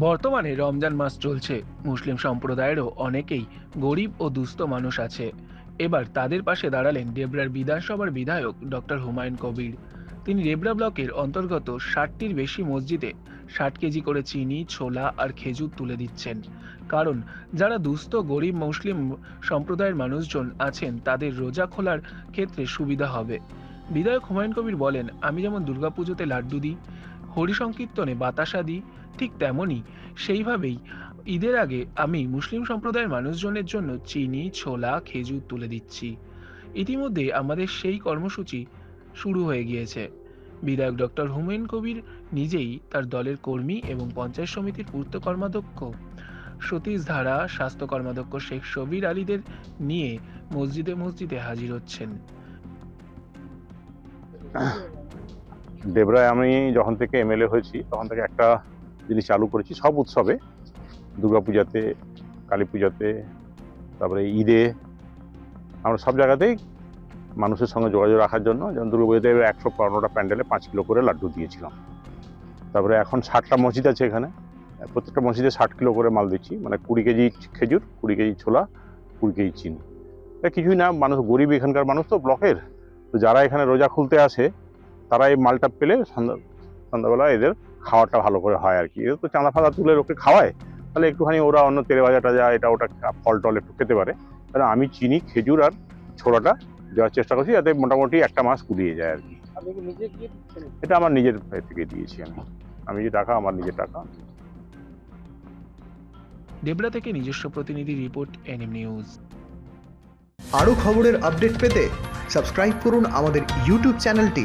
বর্তমানে রমজান মাস চলছে। মুসলিম সম্প্রদায়েরও অনেকেই গরিব ও দুস্থ মানুষ আছে। এবার তাদের পাশে দাঁড়ালেন ডেবরার বিধানসভার বিধায়ক ডক্টর হুমায়ুন কবির। তিনি রেবরা ব্লকের অন্তর্গত ষাটটির বেশি মসজিদে ষাট কেজি করে চিনি, ছোলা আর খেজুর তুলে দিচ্ছেন। কারণ যারা দুস্থ, গরিব মুসলিম সম্প্রদায়ের মানুষজন আছেন, তাদের রোজা খোলার ক্ষেত্রে সুবিধা হবে। বিধায়ক হুমায়ুন কবির বলেন, আমি যেমন দুর্গাপুজোতে লাড্ডু দিই হরিসংকীর্তনে বাতাসা দিই ঠিক তেমনই সেইভাবেই ঈদের আগে আমি মুসলিম সম্প্রদায়ের মানুষজনের জন্য চিনি, ছোলা, খেজুর তুলে দিচ্ছি। ইতিমধ্যে আমাদের সেই কর্মসূচি শুরু হয়ে গিয়েছে। বিধায়ক ডক্টর হুমায়ুন কবির নিজেই তার দলের কর্মী এবং পঞ্চায়েত সমিতির পূর্ত কর্মাধ্যক্ষ। সতীশ ধারা, স্বাস্থ্য কর্মাধ্যক্ষ শেখ শবির আলীদের নিয়ে মসজিদে মসজিদে হাজির হচ্ছেন। ডেবরায় আমি যখন থেকে এমএলএ হয়েছি, তখন থেকে একটা জিনিস চালু করেছি, সব উৎসবে। দুর্গাপূজাতে কালী পূজাতে, তারপরে ঈদে। আমরা সব জায়গাতেই মানুষের সঙ্গে যোগাযোগ রাখার জন্য, যেমন দুর্গাপূজাতে একশো পনেরোটা প্যান্ডেলে পাঁচ কিলো করে লাড্ডু দিয়েছিলাম। তারপরে এখন ষাটটা মসজিদ আছে এখানে। প্রত্যেকটা মসজিদে ষাট কিলো করে মাল দিচ্ছি মানে কুড়ি কেজি খেজুর, কুড়ি কেজি ছোলা, কুড়ি কেজি চিনি। কিছুই না, মানুষ গরিব এখানকার মানুষ তো, ব্লকের। তো যারা এখানে রোজা খুলতে আসে তারা এই মালটা পেলে সন্ধ্যা সন্ধ্যাবেলা এদের খাওয়াটা ভালো করে হয় আর কি। এদের তো চাঁদা ফাঁদা তুলে লোকে খাওয়ায় তাহলে একটুখানি ওরা অন্য তেলে ভাজা টাজা এটা ওটা ফল টল একটু খেতে পারে। তাহলে আমি চিনি খেজুর আর ছোড়াটা দেওয়ার চেষ্টা করছি যাতে মোটামুটি একটা মাস কুলিয়ে যায় আর কি। নিজে এটা আমার নিজের থেকে দিয়েছি আমি। আমি যে টাকা আমার নিজের টাকা। ডেবরা থেকে নিজস্ব প্রতিনিধি রিপোর্ট এনএম নিউজ। আরও খবরের আপডেট পেতে সাবস্ক্রাইব করুন আমাদের ইউটিউব চ্যানেলটি।